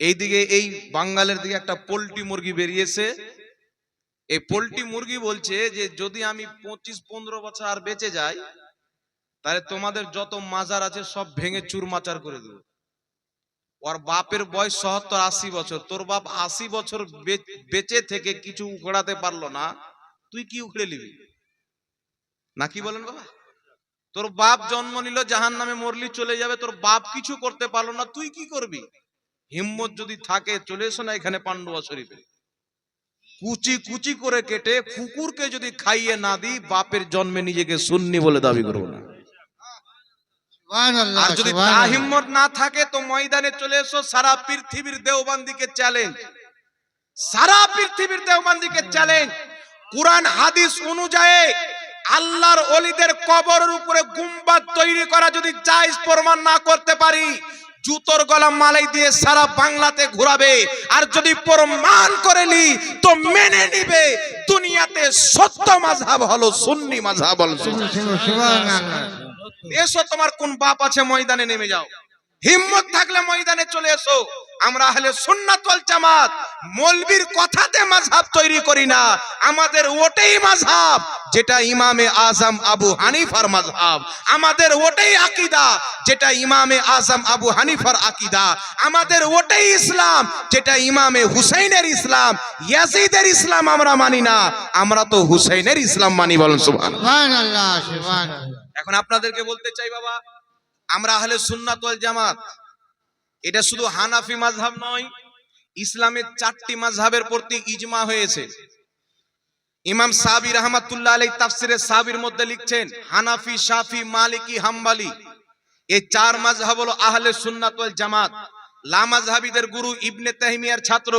এইদিকে এই বাঙ্গালের দিকে একটা পোলট্রি মুরগি বেরিয়েছে। এই পোলট্রি মুরগি বলছে যে, যদি আমি পঁচিশ পনেরো বছর আর বেঁচে যাই, তাহলে তোমাদের যত মাজার আছে সব ভেঙে চুরমাচার করে দেবো। ওর বাপের বয়স সত্তর আশি বছর। তোর বাপ আশি বছর বেঁচে থেকে কিছু উখড়াতে পারল না, তুই কি উখড়ে নিবি? নাকি বলেন বাবা? তোর বাপ জন্ম নিল জাহান নামে মরলি, চলে যাবে, তোর বাপ কিছু করতে পারল না, তুই কি করবি? হিম্মত যদি থাকে চলে এসো না এখানে পান্ডুয়া শরীফে। কুচি কুচি করে কেটে কুকুরকে যদি খাইয়ে না দিই বাপের জন্মে নিজেকে সুন্নি বলে দাবি করব না। আর যদি তা হিম্মত না থাকে তো ময়দানে চলে এসো সারা পৃথিবীর দেওবান্দিকে চ্যালেঞ্জ সারা পৃথিবীর দেওবান্দিকে চ্যালেঞ্জ কোরআন হাদিস অনুযায়ী আল্লাহর অলিদের কবরের উপরে গুম্বাদ তৈরি করা যদি জায়েজ প্রমাণ না করতে পারি জুতোর গলা মালাই দিয়ে সারা বাংলাতে ঘুরাবে। আর যদি প্রমাণ করে নি তো মেনে নিবে। দুনিয়াতে সত্য মাঝহাব হলো সুন্নি মাঝহাব হলো। এসো তোমার কোন বাপ আছে ময়দানে নেমে যাও। হিম্মত থাকলে ময়দানে চলে এসো। আমরা হলে সুন্নাত জামাত মৌলবীর কথাতে মাযহাব তৈরি করি না। আমাদের ওটাই মাযহাব যেটা ইমামে আজম আবু হানিফার মাযহাব। আমাদের ওটাই আকীদা যেটা ইমামে আজম আবু হানিফার আকীদা। আমাদের ওটাই ইসলাম যেটা ইমামে হুসাইনের ইসলাম। ইয়াজিদের ইসলাম আমরা মানি না আমরা তো হুসাইনের ইসলাম মানি বলেন সুবহানাল্লাহ। এখন আপনাদেরকে বলতে চাই বাবা আমরা আহলে সুন্নাত ওয়াল জামাত এটা শুধু হানাফি মাযহাব নয়, ইসলামের চারটি মাযহাবের প্রতি ইজমা হয়েছে। ইমাম সাবি রহমাতুল্লাহ আলাই তাফসিরে সাবির মধ্যে লিখছেন, হানাফি, শাফি, মালিকি, হাম্বালি এই চার মাযহাব হলো আহলে সুন্নাত ওয়াল জামাত। লা মাযহাবিদের গুরু ইবনে তাহমিয়ার ছাত্র।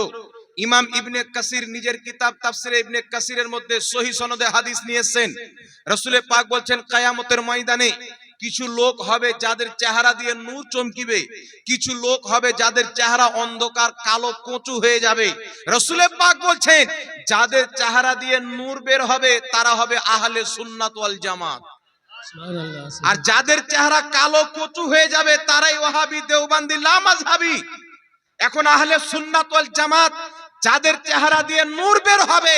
ইমাম ইবনে কাসির নিজের কিতাব তাফসিরে ইবনে কাসিরের মধ্যে সহি সনদে হাদিস নিয়েছেন। রসুলে পাক বলছেন, কায়ামতের ময়দানে কিছু লোক হবে যাদের চেহারা দিয়ে নূর চমকিবে কিছু লোক হবে যাদের চেহারা অন্ধকার কালো কচু হয়ে যাবে। রসুলে পাক বলছেন যাদের চেহারা দিয়ে নূর বের হবে তারা হবে আহলে সুন্নাত ওয়াল জামাত। আর যাদের চেহারা কালো কচু হয়ে যাবে তারাই ওয়াহাবি দেওবান্দি লামাজহাবি এখন আহলে সুন্নাত ওয়াল জামাত যাদের চেহারা দিয়ে নূর বের হবে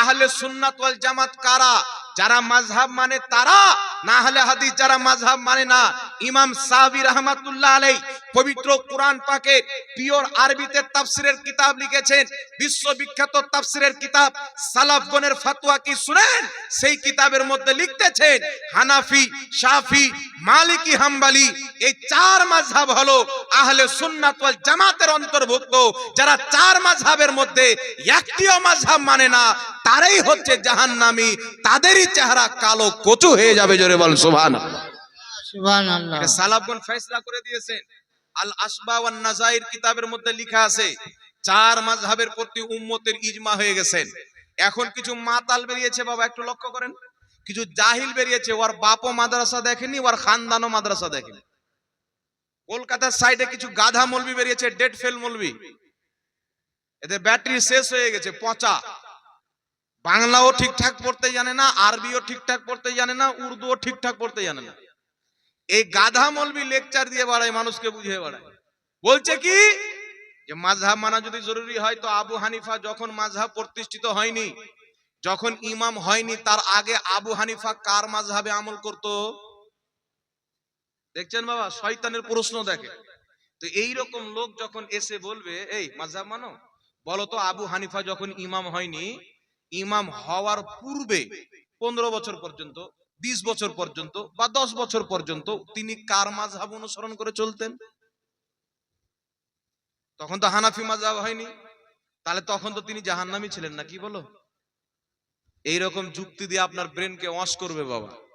আহলে সুন্নাত ওয়াল জামাত কারা? যারা মাযহাব মানে তারা, না হলে হাদিস যারা মাযহাব মানে না। ইমাম সাহাবী রাহমাতুল্লাহ আলাই পবিত্র কোরআন পাকে পিওর আরবিতে তাফসিরের কিতাব লিখেছেন, বিশ্ববিখ্যাত তাফসিরের কিতাব সালাফগণের ফতোয়া কি শুনেন? সেই কিতাবের মধ্যে লিখতেছেন, হানাফি, শাফি, মালিকি, হাম্বালি, এই চার মাযহাব হলো আহলে সুন্নাত ওয়াল জামাতের অন্তর্ভুক্ত। যারা চার মাযহাবের মধ্যে একটিও মাযহাব মানে না, তারাই হচ্ছে জাহান্নামী। তাদেরই চেহারা কালো কচু হয়ে যাবে জোরে বল। এটা সালাফগণ ফয়সালা করে দিয়েছেন। আল আসবা ওয়ান নাজাইর কিতাবের মধ্যে লেখা আছে চার মাযহাবের প্রতি উম্মতের ইজমা হয়ে গেছেন। এখন কিছু মাতাল বেরিয়েছে বাবা একটু লক্ষ্য করেন। কিছু জাহিল বেরিয়েছে ওর বাপও মাদ্রাসা দেখেনি ওর খানদানও মাদ্রাসা দেখেনি। কলকাতার সাইডে কিছু গাধা মলবি বেরিয়েছে ডেট ফেল মলবি। এদের ব্যাটারি শেষ হয়ে গেছে পচা। বাংলাও ঠিকঠাক পড়তে জানে না, আরবিও ঠিকঠাক পড়তে জানে না, উর্দুও ঠিকঠাক পড়তে জানে না। এই গাধা মলবি লেকচার দিয়ে বাড়ায়, মানুষকে বুঝিয়ে বাড়ায়। বলছে কি? যে মাঝহাব মানা যদি জরুরি হয় তো আবু হানিফা যখন মাঝহাব প্রতিষ্ঠিত হয়নি, যখন ইমাম হয়নি, তার আগে আবু হানিফা কার মাঝহাবে আমল করত? দেখছেন বাবা, শয়তানের প্রশ্ন দেখে। তো এই রকম লোক যখন এসে বলবে, এই, মাঝহাব মানো? বলো তো, আবু হানিফা যখন ইমাম হয়নি ইমাম হওয়ার পূর্বে পনেরো বছর পর্যন্ত, বিশ বছর পর্যন্ত বা দশ বছর পর্যন্ত তিনি কার মাঝহাব অনুসরণ করে চলতেন? তখন তো হানাফি মাঝহাব হয়নি। তাহলে তখন তো তিনি জাহান্নামি ছিলেন না, কি বলো? এইরকম যুক্তি দিয়ে আপনার ব্রেনকে ওয়াশ করবে বাবা।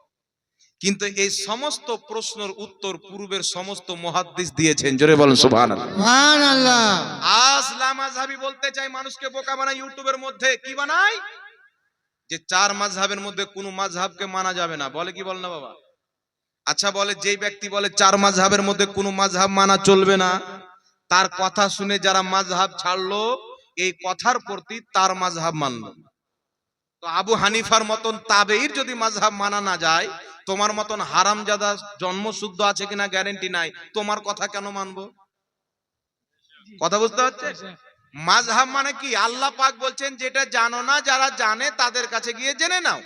কিন্তু এই সমস্ত প্রশ্নের উত্তর পূর্বের সমস্ত মহাদ্দিস দিয়েছেন। জোরে বলেন সুবহানাল্লাহ। সুবহানাল্লাহ। আসলা মাযহাবি বলতে চাই মানুষকে বোকা বানায় ইউটিউবের মধ্যে। কি বানায়? যে চার মাযহাবের মধ্যে কোনো মাযহাবকে মানা যাবে না। বলে কি বল না বাবা? আচ্ছা বলে যেই ব্যক্তি বলে চার মাযহাবের মধ্যে কোনো মাযহাব মানা চলবে না তার কথা শুনে যারা মাযহাব ছাড়লো এই কথার প্রতি তার মাযহাব মানলো। তো আবু হানিফার মতন তাবেইর যদি মাযহাব মানা না যায় তোমার মতন হারামজাদা জন্মশুদ্ধ আছে কিনা গ্যারেন্টি নাই। তোমার কথা কেন মানবো? কথা বুঝতে হচ্ছে মাযহাব মানে কি? আল্লাহ পাক বলছেন, যেটা জানো না, যারা জানে, তাদের কাছে গিয়ে জেনে নাও।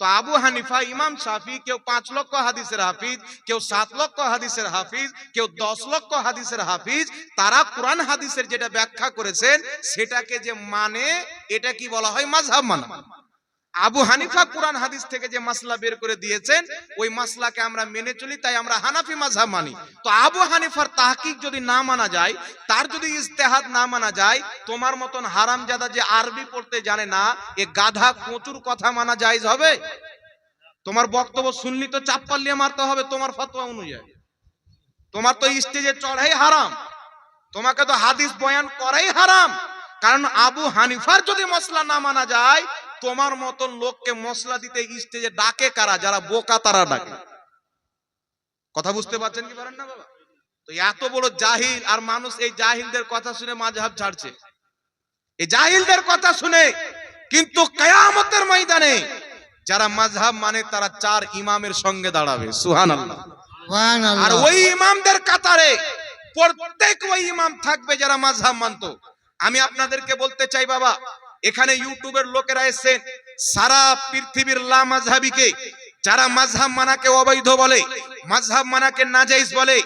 তো আবু হানিফা, ইমাম শাফি, কেউ পাঁচ লক্ষ হাদিসের হাফিজ, কেউ সাত লক্ষ হাদিসের হাফিজ, কেউ দশ লক্ষ হাদিসের হাফিজ, তারা কোরআন হাদিসের যেটা ব্যাখ্যা করেছেন, সেটাকে যে মানে এটা কি বলা হয় মাযহাব মানা? আবু হানিফা কোরআন হাদিস থেকে যে মাসলা বের করে দিয়েছেন, ওই মাসলাকে আমরা মেনে চলি, তাই আমরা হানাফি মাযহাব মানি। তো আবু হানিফার তাহকিক যদি না মানা যায়, তার যদি ইজতেহাদ না মানা যায়, তোমার মতন হারামজাদা যে আরবি পড়তে জানে না, এ গাধা কচুর কথা মানা জায়েজ হবে? তোমার বক্তব্য শুনলি তো চাপ পাল্লিয়ে মারতে হবে, তোমার ফতোয়া অনুযায়ী। তোমার তো স্টেজে চড়াই হারাম। তোমাকে তো হাদিস বয়ান করাই হারাম। কারণ আবু হানিফার যদি মশলা না মানা যায় তোমার মতন লোককে মশলা দিতে স্টেজে ডাকে কারা? যারা বোকা তারা ডাকে। কথা বুঝতে পারছেন কি পারেন না বাবা? তো এত বড় জাহিল আর মানুষ এই জাহিলদের কথা শুনে মাঝহাব ছাড়ছে। এই জাহিলদের কথা শুনে কিন্তু কেয়ামতের ময়দানে যারা মাঝহাব মানে তারা চার ইমামের সঙ্গে দাঁড়াবে। সুহান আল্লাহ আর ওই ইমামদের কাতারে প্রত্যেক ওই ইমাম থাকবে যারা মাঝহাব মানতো। আমি আপনাদেরকে বলতে চাই বাবা এখানে ইউটিউবের লোকেরা এসেছেন সারা পৃথিবীর লা মাঝহাবিকে যারা মাঝহাব মানাকে অবৈধ বলে মাঝহাব মানাকে নাজাইজ বলে,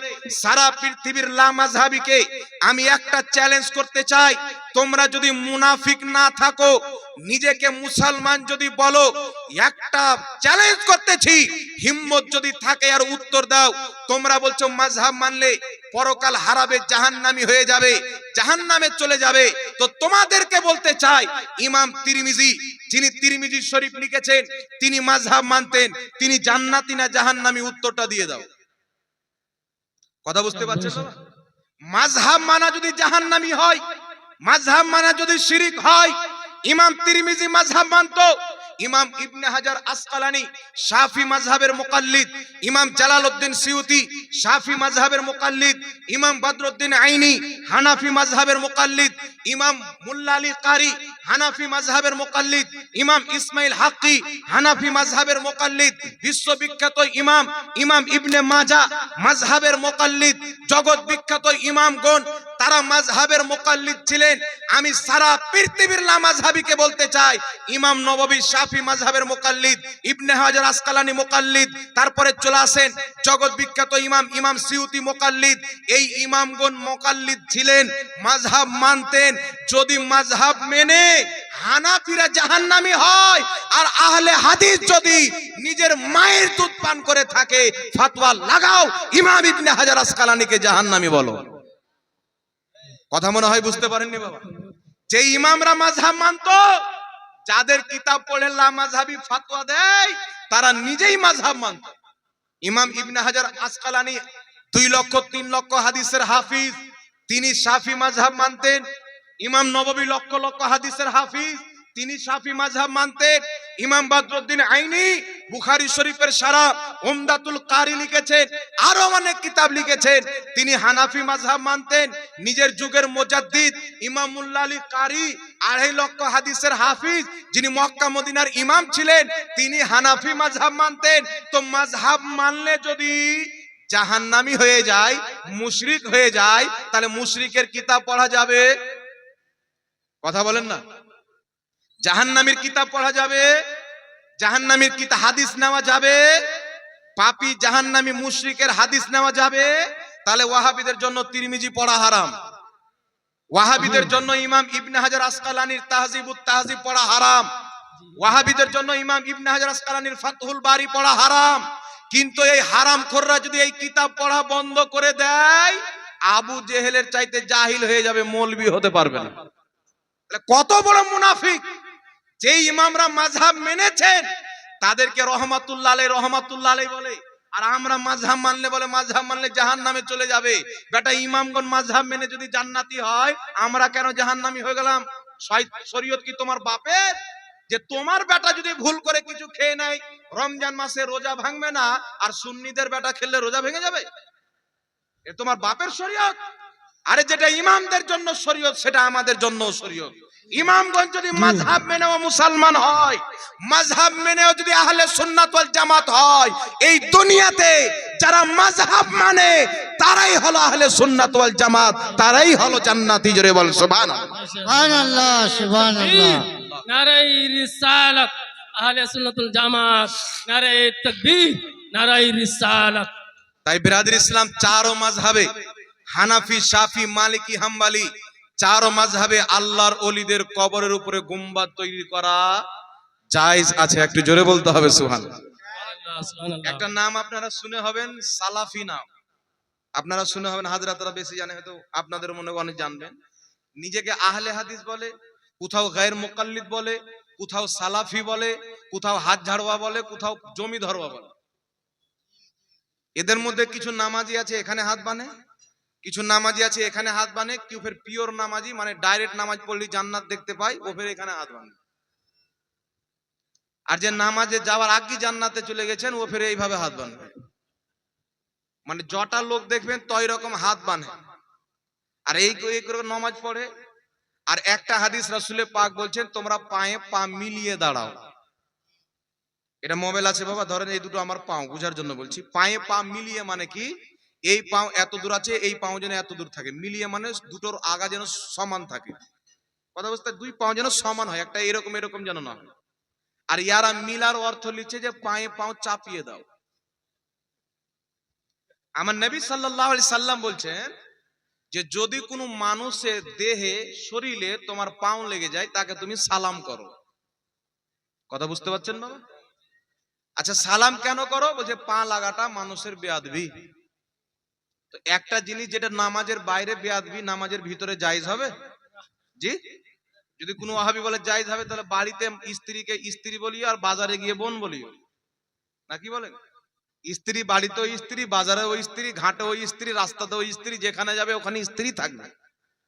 সারা পৃথিবীর লা মাঝহাবিকে আমি একটা চ্যালেঞ্জ করতে চাই তোমরা যদি মুনাফিক না থাকো, নিজেকে মুসলমান যদি বলো, একটা চ্যালেঞ্জ করতেছি, হিম্মত যদি থাকে আর উত্তর দাও, তোমরা বলছো মাঝহাব মানলে পরকাল হারাবে জাহান্নামি হয়ে যাবে, জাহান্নামে চলে যাবে তো তোমাদেরকে বলতে চাই, ইমাম তিরমিজি, যিনি তিরমিজি শরীফ লিখেছেন, তিনি মাঝহাব মানতেন, তিনি জান্নাতি না জাহান্নামি, উত্তরটা দিয়ে দাও কথা বুঝতে পারছেন বাবা? মাঝহাব মানা যদি জাহান্নামি হয় মাঝহাব মানে যদি শিরিক হয় ইমাম তিরমিজি মাঝহাব মানতো। ইমাম ইবনে হাজার আসকালানি শাফি মাযহাবের মুকাল্লিদ, ইমাম জালালউদ্দিন সিউতি শাফি মাযহাবের মুকাল্লিদ, ইমাম বদরুদ্দিন আইনি হানাফি মাযহাবের মুকাল্লিদ, ইমাম মুল্লা আলী কারি হানাফি মাযহাবের মুকাল্লিদ, ইমাম ইসমাইল হাক্কি হানাফি মাযহাবের মুকাল্লিদ, বিশ্ববিখ্যাত ইমাম ইমাম ইবনে মাজা মাযহাবের মুকাল্লিদ, জগৎ বিখ্যাত ইমাম ইমামগণ তারা মাযহাবের মুকাল্লিদ ছিলেন। আমি সারা পৃথিবীর লা মাযহাবিকে বলতে চাই, ইমাম নববী শাফি মাযহাবের মুকাল্লিদ, ইবনে হাজার আসকালানি মুকাল্লিদ, তারপরে চলে আসেন জগৎ বিখ্যাত ইমাম ইমাম সিউতি মুকাল্লিদ। এই ইমামগণ মুকাল্লিদ ছিলেন, মাযহাব মানতেন। যদি মাযহাব মেনে হানাফিরা জাহান্নামী হয়, আর আহলে হাদিস যদি নিজের মায়ের দুধ পান করে থাকে, ফাতোয়া লাগাও, ইমাম ইবনে হাজার আসকালানিকে জাহান্নামী বলো। কথা মনে হয় বুঝতে পারেননি বাবা? যে ইমামরা মাঝহাব মানতো যাদের কিতাব পড়ে লা মাযহাবি ফাতোয়া দেয়, তারা নিজেই মাঝহাব মানত। ইমাম ইবনে হাজার আসকালানি দুই লক্ষ, তিন লক্ষ হাদিসের হাফিজ, তিনি সাফি মাঝহাব মানতেন। ইমাম নববী লক্ষ লক্ষ হাদিসের হাফিজ। তিনি শাফি মাযহাব মানতেন ইমাম বদরুদ্দিন আইনি বুখারী শরীফের সারা উমদাতুল কারি লিখেছেন আরও অনেক কিতাব লিখেছেন। তিনি হানাফি মাযহাব মানতেন, নিজের যুগের মুজাদ্দিদ ইমাম মুল্লা আলী কারি, আড়াই লক্ষ হাদিসের হাফিজ, যিনি মক্কা মদিনার ইমাম ছিলেন, তিনি হানাফি মাযহাব মানতেন। তো মাযহাব মানলে যদি জাহান্নামি হয়ে যায়, মুশরিক হয়ে যায়, তাহলে মুশরিকের কিতাব পড়া যাবে? কথা বলেন না। জাহান্নামীর কিতাব পড়া যাবে, জাহান্নামীর কিতাব হাদিস নেওয়া যাবে, পাপি জাহান্নামী মুশরিকের হাদিস নেওয়া যাবে, তাহলে ওয়াহাবিদের জন্য তিরমিজি পড়া হারাম। ওয়াহাবিদের জন্য ইমাম ইবনে হাজার আসকালানির তাহজিবুত তাহজিব পড়া হারাম। ওয়াহাবিদের জন্য ইমাম ইবনে হাজার আসকালানির ফাতহুল বারি পড়া হারাম। কিন্তু এই হারাম খোররা যদি এই কিতাব পড়া বন্ধ করে দেয়, আবু জেহেলের চাইতে জাহিল হয়ে যাবে, মৌলবি হতে পারবে না। কত বড় মুনাফিক? যে ইমামরা মাঝহাব মেনেছেন, তাদেরকে রহমাতুল্লাহ রহমাতুল্লাহ বলে। আর আমরা মাঝহাব মানলে বলে মাঝহাব মানলে জাহান নামে চলে যাবে। বেটা, ইমামগণ মাঝহাব মেনে যদি জান্নাতি হয়, আমরা কেন জাহান্নামী হয়ে গেলাম? শরীয়ত কি তোমার বাপের? যে তোমার বেটা যদি ভুল করে কিছু খেয়ে নেয়, রমজান মাসে রোজা ভাঙবে না, আর সুন্নিদের বেটা খেললে রোজা ভেঙে যাবে? এ তোমার বাপের শরীয়ত? আরে যেটা ইমামদের জন্য শরীয়ত, সেটা আমাদের জন্য শরীয়ত। ইমামগঞ্জ যদি মাযহাব মেনেও মুসলমান হয় মাযহাব মেনেও যদি আহলে সুন্নাত ওয়াল জামাত হয় এই দুনিয়াতে যারা মাযহাব মানে তারাই হলো আহলে সুন্নাত ওয়াল জামাত তারাই হলো জান্নাতি জোরে বল সুবহানাল্লাহ। সুবহানাল্লাহ সুবহানাল্লাহ। নারাই রিসালাত আহলে সুন্নাতুল জামাত নারাই তাকবীর নারাই রিসালাত। তাই বিরাদির ইসলাম চারো মাযহাবে হানাফি শাফি মালিকি হাম্বালি চারো মাযহাবে আল্লাহর অলিদের কবরের উপরে গুম্বাদ তৈরি করা জায়জ আছে। একটু জোরে বলতে হবে সুবহানাল্লাহ। একটা নাম আপনারা শুনে হবেন, সালাফি নাম। আপনারা শুনে হবেন, হাজরাতরা বেশি জানে, হয়তো আপনাদের মনে অনেক জানবেন। নিজেকে আহলে হাদিস বলে, কোথাও গায়ের মোকাল্লিদ বলে, কোথাও সালাফি বলে, কোথাও হাত ঝাড়োয়া বলে, কোথাও জমি ধরোয়া বলে। এদের মধ্যে কিছু নামাজি আছে, এখানে হাত বানে কিছু নামাজি আছে, এখানে হাত বানে কেউ ফের পিওর নামাজি মানে ডাইরেক্ট নামাজ পড়লে জান্নাত দেখতে পায়, ও ফের এখানে হাত বানে আর যে নামাজে যাওয়ার আগে জান্নাতে চলে গেছেন, ও ফের এইভাবে হাত বানবে মানে জটা লোক দেখবেন, তই রকম হাত বানে আর এই এই করে নামাজ পড়ে। আর একটা হাদিস রাসূলে পাক বলছেন, তোমরা পায়ে পা মিলিয়ে দাঁড়াও। এটা মোবাইল আছে বাবা, ধরেন এই দুটো আমার পাও, বুঝার জন্য বলছি। পায়ে পা মিলিয়ে মানে কি? এই পাও এত দূর আছে, এই পাও যেন এত দূর থাকে। মিলিয়ে মানে দুটোর আগা যেন সমান থাকে। কথা বুঝতে দুই পাও যেন সমান হয়, একটা এরকম এরকম যেন না হয়। আর ইয়ারা মিলার অর্থ লিখছে যে পায়ে পাও চাপিয়ে দাও। আমার নবী আলাইহি সাল্লাম বলছেন যে, যদি কোনো মানুষের দেহে শরীরে তোমার পাও লেগে যায়, তাকে তুমি সালাম করো। কথা বুঝতে পারছেন বাবা? আচ্ছা সালাম কেন করো? বলছে, পা লাগাটা মানুষের বেয়াদবি। তো একটা জিনিস যেটা নামাজের বাইরে বেয়াদবি নামাজের ভিতরে জায়েজ হবে? জি? যদি কোনো ওয়াহাবি বলে জায়েজ হবে তাহলে বাড়িতে স্ত্রীকে স্ত্রী বলিও আর বাজারে গিয়ে বোন বলিও। নাকি বলেন? স্ত্রী বাড়িতেও স্ত্রী বাজারে ওই স্ত্রী ঘাটে ওই স্ত্রী রাস্তাতে ওই স্ত্রী যেখানে যাবে ওখানে স্ত্রী থাকবে।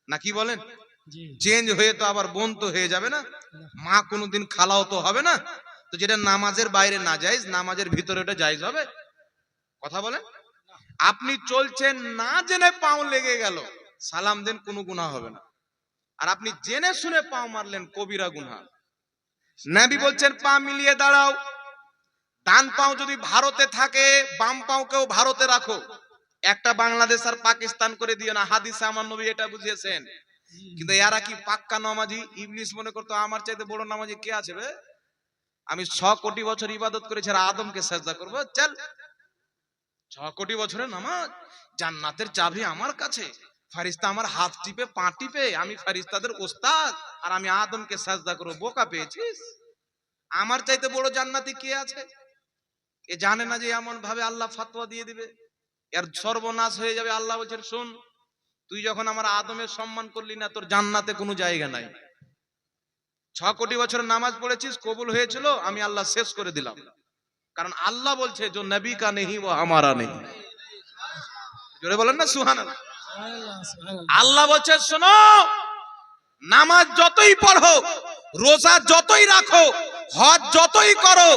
নাকি বলেন? চেঞ্জ হয়ে তো আবার বোন তো হয়ে যাবে না। মা কোনোদিন খালাও তো হবে না। তো যেটা নামাজের বাইরে না যাইজ নামাজের ভিতরে ওটা জায়েজ হবে? কথা বলেন। আপনি চলছেন না জেনে পাও লেগে গেল। সালাম দেন, কোনো গুনাহ হবে না। আর আপনি জেনে শুনে পাও মারলেন, কবিরা গুনাহ। নবী বলছেন, পা মিলিয়ে দাঁড়াও। ডান পাও যদি ভারতে থাকে, বাম পাওকেও ভারতে রাখো। একটা বাংলাদেশ আর পাকিস্তান করে দিও না। হাদিসে আমার নবী এটা বুঝিয়েছেন। কিন্তু এরা কি পাক্কা নামাজি? ইবলিস মনে করতো, আমার চাইতে বড় নামাজি কে আছে বে? আমি ছ কোটি বছর ইবাদত করেছি, আর আদমকে সাজদা করব। চল। ছ কোটি বছরের নামাজ? জান্নাতের চাবি আমার কাছে। ফারিস্তা আমার হাত টিপে, পা টিপে, আমি ফারিস্তাদের ওস্তাদ, আর আমি আদমকে সাজদা করব বোকা পেয়েছিস? আমার চাইতে বড় জান্নাতি কে আছে? এ জানে না যে এমন ভাবে আল্লাহ ফাতোয়া দিয়ে দিবে? এর সর্বনাশ হয়ে যাবে। আল্লাহ বলছেন, শুন, তুই যখন আমার আদমের সম্মান করলি না, তোর জান্নাতে কোনো জায়গা নাই। ছ কোটি বছর নামাজ পড়েছিস, কবুল হয়েছিল, আমি আল্লাহ শেষ করে দিলাম। কারণ আল্লাহ বলছে যে নবী কা নেহি, ও আমারা নেই জোরে বলেন না সুহান। আল্লাহ বলছে, শোনো, নামাজ যতই পড়ো, রোজা যতই রাখো, হজ যতই করো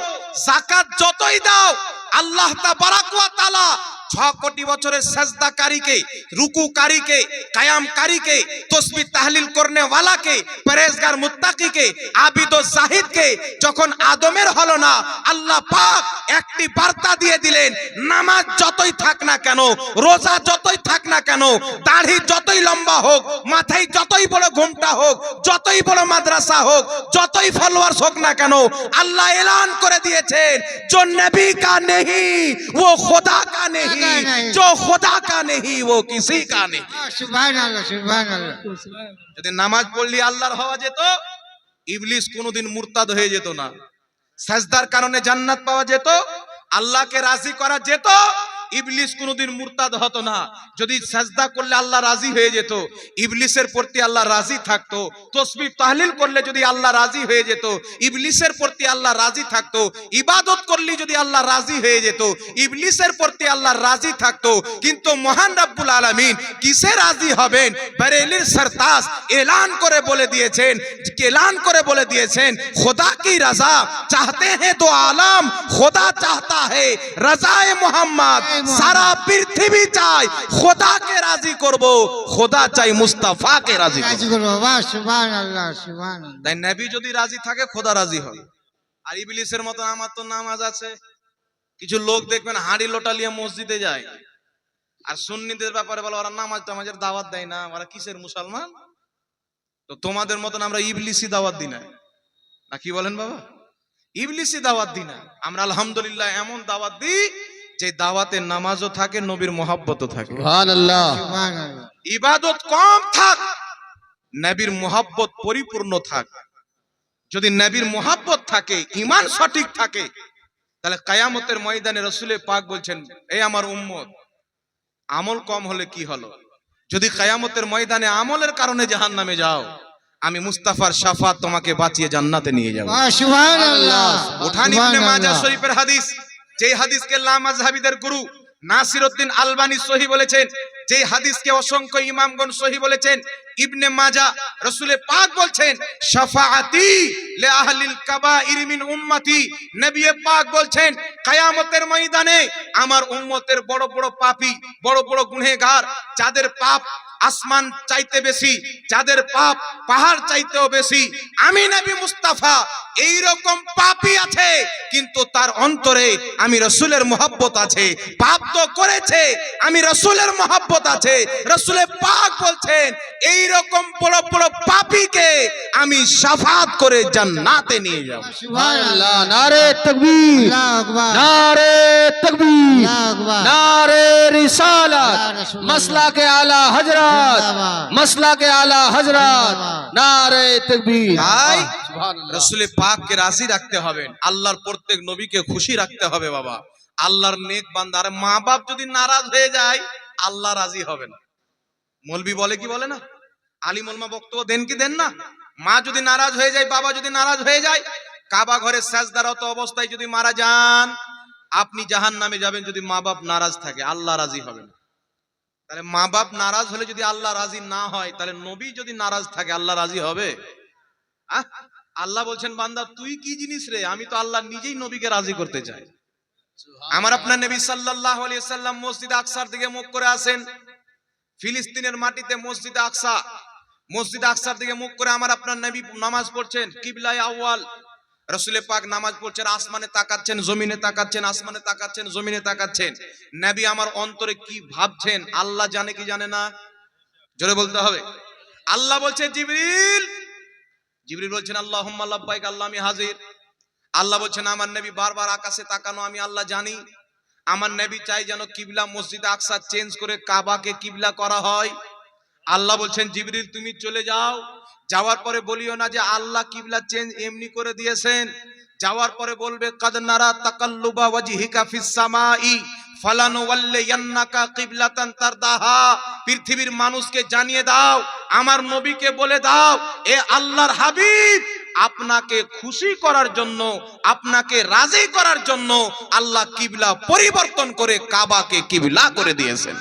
জাকাত যতই দাও, আল্লাহ তাবারাক ওয়া তাআলা ছ কোটি বছরের সেজদাকারীকে, রুকুকারীকে, কায়ামকারীকে, তসবি তাহলিল পরেজগার মুত্তাকিকে, আবিদ ও জাহিদকে যখন আদমের হলো না, আল্লাহ পাক একটি বার্তা দিয়ে দিলেন, নামাজ যতই থাক না কেন, রোজা যতই থাক না কেন যতই লম্বা হোক, মাথায় যতই বড় ঘুমটা হোক, যতই বড় মাদ্রাসা হোক, যতই ফলোয়ার্স হোক না কেন, আল্লাহ এলান করে দিয়েছেন জো কা নেহি, ও খোদা কা নেহি। नहीं। जो खुदा का नहीं वो किसी का नहीं সুবহানাল্লাহ সুবহানাল্লাহ সুবহানাল্লাহ। যদি নামাজ পড়লি আল্লাহর হওয়া যেত ইবলিস কোনোদিন মুরতাদ হয়ে যেত না সাজদার কারণে জান্নাত পাওয়া যেত আল্লাহকে রাজি করা যেত ইবলিস কোনোদিন মুরতাদ হতো না। যদি সাজদা করলে আল্লাহ রাজি হয়ে যেত, ইবলিসের প্রতি আল্লাহ রাজি থাকতো তসবিব তাহলিল করলে যদি আল্লাহ রাজি হয়ে যেত, ইবলিসের প্রতি আল্লাহ রাজি থাকতো, ইবাদত করলে যদি আল্লাহ রাজি হয়ে যেত, ইবলিসের প্রতি আল্লাহ রাজি থাকতো, কিন্তু মহান রাব্বুল আলামিন কিসে রাজি হবেন? বেরেলির সরতাস এলান করে বলে দিয়েছেন, এলান করে বলে দিয়েছেন, খোদা কি রাজা? চাহতে হ্যাঁ তো আলম, খোদা চাহতা হ্যাঁ রাজায় মোহাম্মদ। সারা পৃথিবী চাই খোদাকে রাজি করব খোদা চাই মুস্তাফাকে রাজি করব। বাহ সুবহান আল্লাহ তাই নবী যদি রাজি থাকে খোদা রাজি হবে। আর ইবলিসের মতো আমার তো নামাজ আছে। কিছু লোক দেখবেন হাঁড়ি লোটা নিয়ে মসজিদে যায়। আর সুন্নিদের ব্যাপারে বলে ওরা নামাজ টামাজের দাওয়াত দেয় না। ওরা কিসের মুসলমান? তো তোমাদের মতন আমরা ইবলিসি দাওয়াত দিই না। না কি বলেন বাবা? ইবলিসি দাওয়াত দিই না। আমরা আলহামদুলিল্লাহ এমন দাওয়াত দিই যে দাওয়াতে নামাজও থাকে নবীর মহাব্বতও থাকে। ইবাদত কম থাক নবীর মোহাব্বত পরিপূর্ণ থাক। যদি নবীর মোহাব্বত থাকে ইমান সঠিক থাকে তাহলে কায়ামতের ময়দানে রসুলে পাক বলছেন এই আমার উম্মত আমল কম হলে কি হলো? যদি কায়ামতের ময়দানে আমলের কারণে জাহান নামে যাও আমি মুস্তাফার শাফাত তোমাকে বাঁচিয়ে জান্নাতে নিয়ে যাব। উঠান ইবনে মাজাহ শরীফের হাদিস। যেই হাদিসকে লামাজহাবিদের গুরু নাসিরউদ্দিন আলবানী সহি বলেছেন, যেই হাদিসকে অসংখ্য ইমামগণ সহি বলেছেন, ইবনে মাজা রসুলে পাক বলছেন, শাফাআতি লি আহলিল কাবাইর মিন উম্মতি। নবী পাক বলছেন, কিয়ামতের ময়দানে আমার উম্মতের বড় বড় পাপী, বড় বড় গুনাহগার যাদের পাপ আসমান চাইতে বেশি যাদের পাপ পাহাড় চাইতেও বেশি। আমি নাবি মুস্তাফা এই রকম পাপই আছে কিন্তু তার অন্তরে আমি রসুলের মোহাব্বত আছে। পাপ তো করেছে আমি রসুলের মোহাব্বত আছে। রসুলের পাক বলছেন এই রকম বড় বড় পাপিকে আমি সাফাত করে জান্নাতে নিয়ে যাব। সুবহানাল্লাহ নারে তাকবীর। আল্লাহু আকবার। নারে তাকবীর। আল্লাহু আকবার। নারে রিসালাত। মাসলাকে আলা হযরত हजरत जिंदाबाद। मसला के आला हजरत जिंदाबाद। नारे तकबीर তাই সুবহানাল্লাহ। রসুলে পাককে রাজি রাখতে হবে আল্লাহর প্রত্যেক নবীকে খুশি রাখতে হবে বাবা আল্লাহর নেক বান্দা আর মা বাপ যদি নারাজ হয়ে যায় আল্লাহ রাজি হবে না মলবি বলে কি বলে না আলী মোলমা বক্তব্য দেন কি দেন না মা যদি নারাজ হয়ে যায় বাবা যদি নারাজ হয়ে যায় কাবা ঘরে সাজদারত অবস্থায় যদি মারা যান আপনি জাহান নামে যাবেন যদি মা বাপ নারাজ থাকে আল্লাহ রাজি হবে না তাহলে মা বাপ নারাজ হলে যদি আল্লাহ রাজি না হয় তাহলে নবী যদি নারাজ থাকে আল্লাহ রাজি হবে? আল্লাহ বলছেন বান্দা তুই কি জিনিস রে? আমি তো আল্লাহ নিজেই নবীকে রাজি করতে চাই। আমার আপনার নবী সাল্লাল্লাহু আলাইহি সাল্লাম মসজিদ আকসার দিকে মুখ করে আসেন। ফিলিস্তিনের মাটিতে মসজিদ আকসা। মসজিদ আকসার দিকে মুখ করে আমার আপনার নবী নামাজ পড়ছেন। কিবলায় আউয়াল। রসুলে পাক নামাজ পড়ছেন, আসমানে তাকাচ্ছেন, জমিনে তাকাচ্ছেন, আসমানে তাকাচ্ছেন, জমিনে তাকাচ্ছেন। নবী আমার অন্তরে কি ভাবছেন, আল্লাহ জানে কি জানে না? জোরে বলতে হবে। আল্লাহ বলছে, জিবরিল! জিবরিল বলছেন, আল্লাহুম্মা লাব্বাইক, আল্লাহ আমি হাজির। আল্লাহ বলছেন, আমার নবী বারবার আকাশে তাকানো, আমি আল্লাহ জানি। আমার নবী চাই যেন কিবলা মসজিদ আকসা চেঞ্জ করে কাবাকে কিবলা করা হয়। আল্লাহ বলছেন, জিবরিল, তুমি চলে যাও। যাওয়ার পরে বলিও না যে আল্লাহ কিবলা চেঞ্জ এমনি করে দিয়েছেন। যাওয়ার পরে বলবে, কাদ নারা তাকাল্লুবা ওয়াজহিকা ফিস সামাই, ফালানুওয়াল্লিয়ান্নাকা কিবলাতান তারদাহা, পৃথিবীর মানুষকে জানিয়ে দাও, আমার নবীকে বলে দাও, এ আল্লাহর হাবিব, আপনাকে খুশি করার জন্য, আপনাকে রাজি করার জন্য আল্লাহ কিবলা পরিবর্তন করে কাবাকে কিবলা করে দিয়েছেন।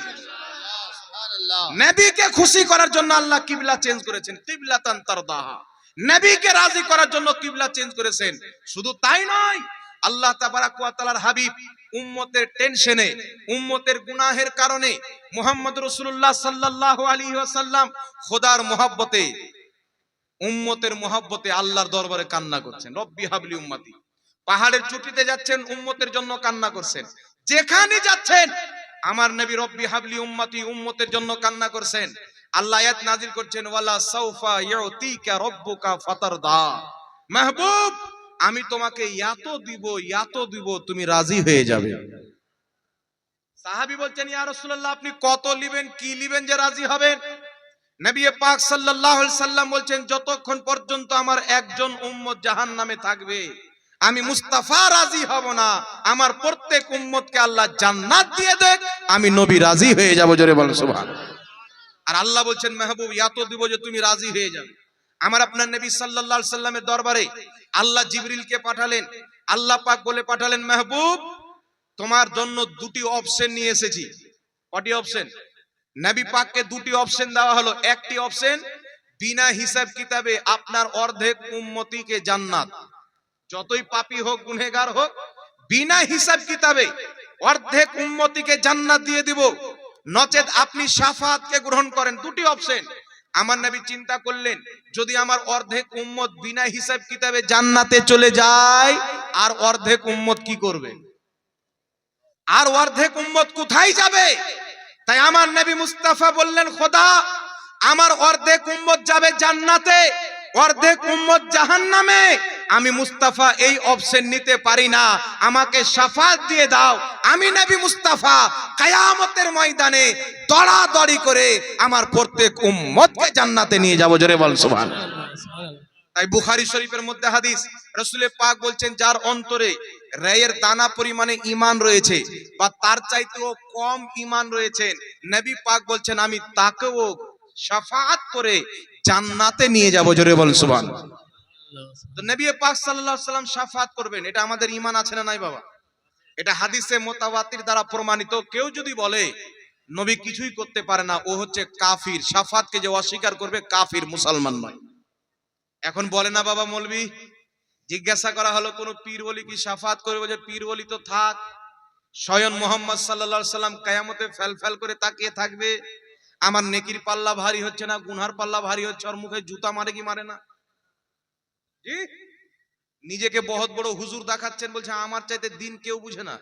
নবীকে খুশি করার জন্য আল্লাহ কিবলা চেঞ্জ করেছেন, কিবলাতান তারদাহা। নবীকে রাজি করার জন্য কিবলা চেঞ্জ করেছেন। শুধু তাই নয়, আল্লাহ তাবারাক ওয়া তাআলার হাবিব উম্মতের টেনশনে, উম্মতের গুনাহের কারণে মুহাম্মদ রাসূলুল্লাহ সাল্লাল্লাহু আলাইহি ওয়াসাল্লাম খোদার মোহাব্বতে, উম্মতের মোহাব্বতে আল্লাহর দরবারে কান্না করছেন। রব্বি হাবলি উম্মতি। পাহাড়ের চুটিতে যাচ্ছেন, উম্মতের জন্য কান্না করছেন। যেখানে যাচ্ছেন আমার নবী রব্বি হাবলি উম্মতি, উম্মতের জন্য কান্না করছেন। আল্লাহ আয়াত নাজিল করছেন, ওয়ালা সাউফা ইউতিকা রাব্বুকা ফাতারদা। মাহবুব, আমি তোমাকে এত দিব এত দিব, তুমি রাজি হয়ে যাবে। সাহাবী বলছেন, ইয়া রাসূলুল্লাহ, আপনি কত লিবেন, কি লিবেন যে রাজি হবেন? নবী পাক সাল্লাল্লাহু আলাইহি সাল্লাম বলছেন, যতক্ষণ পর্যন্ত আমার একজন উম্মত জাহান্নামে থাকবে আমি মুস্তাফা রাজি হব না। আমার প্রত্যেক উম্মতকে আল্লাহ জান্নাত দিয়ে দেখ, আমি নবী রাজি হয়ে যাব, জোরে বল সুবহানাল্লাহ আর আল্লাহ বলছেন, মেহবুব এত দিব যে তুমি রাজি হয়ে যাবে। আমার আপনার নবী সাল্লাল্লাহু সাল্লামের দরবারে আল্লাহ জিবরিলকে পাঠালেন। আল্লাহ পাক বলে পাঠালেন, মেহবুব, তোমার জন্য দুটি অপশন নিয়ে এসেছি। কটি অপশন নবী পাককে দুটি অপশন দেওয়া হলো। একটি অপশন বিনা হিসাব কিতাবে আপনার অর্ধেক উম্মতিকে জান্নাত। যতই পাপী হোক গুনেগার হোক, বিনা হিসাব কিতাবে অর্ধেক উন্মতিকে জান্নাত দিয়ে দিব। নচেত আপনি সাফাতকে গ্রহণ করেন। দুটি অপশন আমার নবী চিন্তা করলেন, যদি আমার অর্ধেক উম্মত বিনা হিসাব কিতাবে জান্নাতে চলে যায়, আর অর্ধেক উম্মত কি করবে? আর অর্ধেক উম্মত কোথায় যাবে? তাই আমার নবী মুস্তাফা বললেন, খোদা, আমার অর্ধেক উম্মত যাবে জান্নাতে, অর্ধেক উম্মত জাহান্নামে। আমি মুস্তাফা এই অপশন নিতে পারি না। আমাকে সাফাত দিয়ে দাও। আমি নবী মুস্তাফা কায়ামতের ময়দানে দড়াদড়ি করে আমার প্রত্যেক উম্মতকে জান্নাতে নিয়ে যাব। জোরে বল সুবহান তাই বুখারী শরীফের মধ্যে হাদিস, রসুলের পাক বলছেন, যার অন্তরে রেয়ের দানা পরিমাণে ইমান রয়েছে বা তার চাইতেও কম ইমান রয়েছেন নবী পাক বলছেন, আমি তাকেও শাফাআত করে জান্নাতে নিয়ে যাব। জোরে বল সুবহান তো নবী পাক সাল্লাল্লাহু সাল্লাম শাফাআত করবেন, এটা আমাদের ইমান আছে না নাই বাবা? এটা হাদিসে দ্বারা প্রমাণিত, কেউ যদি বলে, নবী কিছুই করতে পারে না, ও হচ্ছে কাফির যে অস্বীকার করবে, কাফির, মুসলমান নয়। এখন বলে না বাবা মৌলবি, জিজ্ঞাসা করা হলো কোন পীর বলি কি সাফাত করবে যে পীর বলি তো থাক। স্বয়ং মোহাম্মদ সাল্লা সাল্লাম কায়ামতে ফেল ফেল করে তাকিয়ে থাকবে। আমার নেকির পাল্লা ভারী হচ্ছে না গুনহার পাল্লা ভারী হচ্ছে, ওর মুখে জুতা মারে কি মারে না? নিজেকে বহুত বড় হুজুর দেখাচ্ছেন, বলছে, আমার চাইতে দিন কেউ বুঝে না।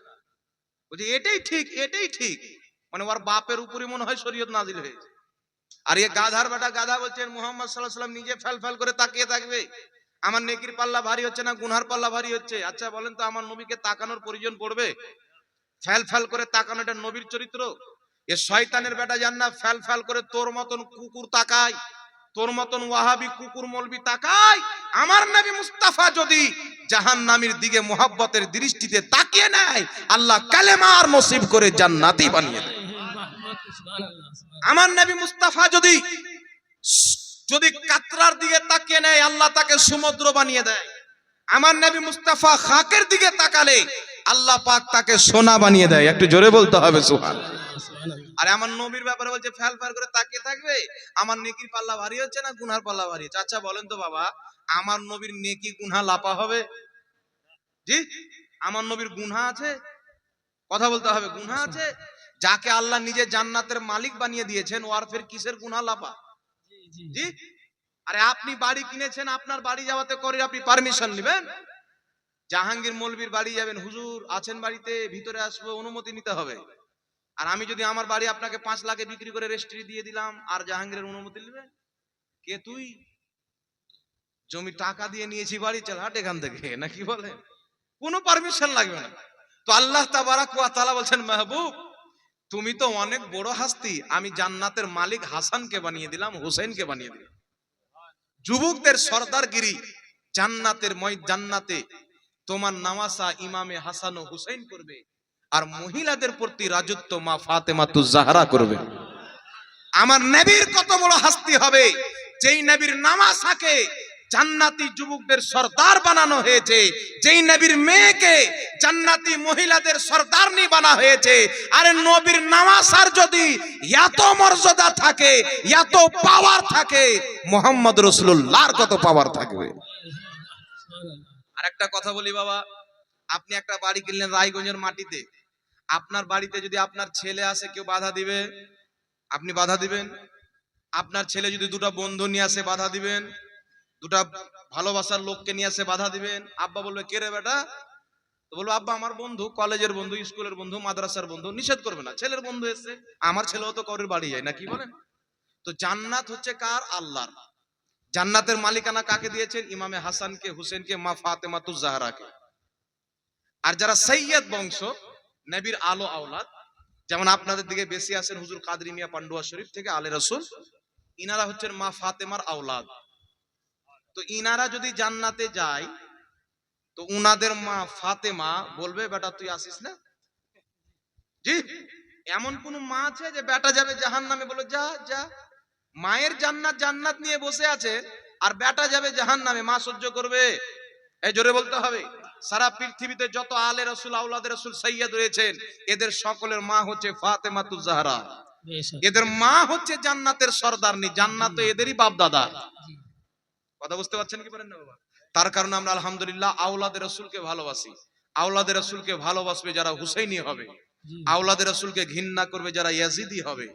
বলছে, এটাই ঠিক এটাই ঠিক। মানে ওর বাপের উপরে মনে হয় শরীয়ত নাজিল হয়েছে। আর এ গাধার বেটা গাধা বলছেন, মুহাম্মদ সাল্লাহ সাল্লাম নিজে ফেল ফেল করে তাকিয়ে থাকবে। আমার নেকির পাল্লা ভারী হচ্ছে না, গুনহার পাল্লা ভারী হচ্ছে? আচ্ছা বলেন তো, আমার নবীকে তাকানোর প্রয়োজন পড়বে? ফেল ফেল করে তাকানো, এটা নবীর চরিত্র? এ শয়তানের বেটা জান না ফেল করে তোর মতন কুকুর তাকায়। তোর মতন ওয়াহাবি কুকুর মলবি তাকায় আমার নবী মুস্তাফা যদি জাহান জাহান্নামীর দিকে মোহাব্বতের দৃষ্টিতে তাকিয়ে নেয়, আল্লাহ কালেমার নসিব করে জান্নাতি বানিয়ে দেয়। আমার নবী মুস্তাফা যদি যদি কাতরার দিকে তাকিয়ে নেয়, আল্লাহ তাকে সমুদ্র বানিয়ে দেয়। আমার নবী মুস্তাফা খাকের দিকে তাকালে, আল্লাহ পাক তাকে সোনা বানিয়ে দেয়। একটু জোরে বলতে হবে সুহান আরে আমার নবীর ব্যাপারে বলছে, ফ্যাল ফ্যাল করে তাকিয়ে থাকবে? আমার নেকির পাল্লা ভারী হচ্ছে না গুনহার পাল্লা ভারী হচ্ছে? আচ্ছা বলেন তো বাবা, আমার নবীর নেকি গুনহা লাপা হবে? জি? আমার নবীর গুনহা আছে? কথা বলতে হবে গুনহা আছে? যাকে আল্লাহ নিজে জান্নাতের মালিক বানিয়ে দিয়েছেন ওয়ার ফের কিসের গুনহা লাপা? জি? আরে আপনি বাড়ি কিনেছেন, আপনার বাড়ি যাওয়াতে করে আপনি পারমিশন নেবেন? জাহাঙ্গীর মৌলবীর বাড়ি যাবেন, হুজুর আছেন বাড়িতে, ভিতরে আসব, অনুমতি নিতে হবে। আর আমি যদি আমার বাড়ি আপনাকে পাঁচ লাখে বিক্রি করে রেজিস্ট্রি দিয়ে দিলাম, আর জাহাঙ্গীরের অনুমতি নেবে? কে তুই? জমি টাকা দিয়ে নিয়েছি বাড়ি, চল হাট এখান থেকে নাকি বলে? কোনো পারমিশন লাগবে না। তো আল্লাহ তাবারাক ওয়া তাআলা বলছেন, মাহবুব, তুমি তো অনেক বড় হাস্তি। আমি জান্নাতের মালিক হাসানকে বানিয়ে দিলাম, হোসেনকে বানিয়ে দিলাম। যুবকদের সর্দারগিরি জান্নাতের ময় জান্নাতে তোমার নামাসা ইমামে হাসান ও হুসেন করবে। আর মহিলাদের প্রতি রাজত্ব মা ফাতেমা তু জাহরা করবে। আমার নবীর কত বড় হাস্তি হবে, যেই নবীর নামাসাকে জান্নাতি যুবকদের সর্দার বানানো হয়েছে, যেই নবীর মেয়েকে জান্নাতি মহিলাদের সর্দারনি বানা হয়েছে, আরে নবীর নামাসার যদি এত মর্যাদা থাকে, এত পাওয়ার থাকে, মোহাম্মদ রসুল্লাহর কত পাওয়ার থাকবে। আর একটা কথা বলি বাবা, আপনি একটা বাড়ি কিনলেন রায়গঞ্জের মাটিতে। আপনার বাড়িতে যদি আপনার ছেলে আসে, কেউ বাধা দিবে? আপনি বাধা দিবেন? আপনার ছেলে যদি দুটো বন্ধু নিয়ে আসে, বাধা দিবেন? দুটা ভালোবাসার লোককে নিয়ে আসে, বাধা দিবেন? আব্বা বলবে, কে রে বেটা? তো বলব, আব্বা, আমার বন্ধু, কলেজের বন্ধু, স্কুলের বন্ধু, মাদ্রাসার বন্ধু, নিষেধ করবে না। ছেলের বন্ধু এসছে। আমার ছেলেও তো করির বাড়ি যায় না, কি বলেন? তো জান্নাত হচ্ছে কার? আল্লাহর। জান্নাতের মালিকানা কাকে দিয়েছেন? ইমামে হাসানকে, হুসেনকে, মা ফাতেমাতুজ জাহরাকে। আর যারা সৈয়দ বংশ নবীর আলো আওলাদ। যেমন আপনাদের দিকে বেশি আছেন হুজুর কাদরি মিয়া পান্ডুয়া শরীফ থেকে আলে রসুল। ইনারা হচ্ছেন মা ফাতেমার আওলাদ। তো ইনারা যদি জান্নাতে যায়, তো উনাদের মা ফাতেমা বলবে, বেটা, তুই আসিস না? জি। এমন কোন মা আছে যে বেটা যাবে জাহান নামে বলো, যা যা। মায়ের জান্নাত জান্নাত নিয়ে বসে আছে, আর বেটা যাবে জাহান নামে মা সহ্য করবে। এই জোরে বলতে হবে। সারা পৃথিবীতে যত আলে রসুল আউলাদ রসুল সৈয়দ রয়েছেন এদের সকলের মা হচ্ছে ফাতেমাতুজ জাহরা। এদের মা হচ্ছে জান্নাতের সর্দারনি জান্নাত এদেরই বাপ দাদা কথা বুঝতে পারছেন কি পারেন না বাবা? তার কারণে আমরা আলহামদুলিল্লাহ আউলাদের রসুলকে ভালোবাসি। আউলাদের রসুলকে ভালোবাসবে যারা হুসাইনি হবে। জি। আওলাদের রসুলকে ঘৃণা করবে যারা ইয়াজিদি হবে।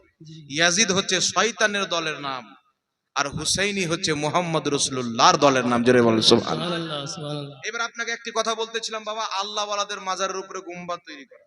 ইয়াজিদ হচ্ছে শয়তানের দলের নাম। আর হুসাইনি হচ্ছে মোহাম্মদ রসুল্লাহর দলের নাম জোরে বলেন সুবহানাল্লাহ। এবার আপনাকে একটি কথা বলতেছিলাম বাবা আল্লাহ ওয়ালাদের মাজারের উপরে গুম্বা তৈরি করা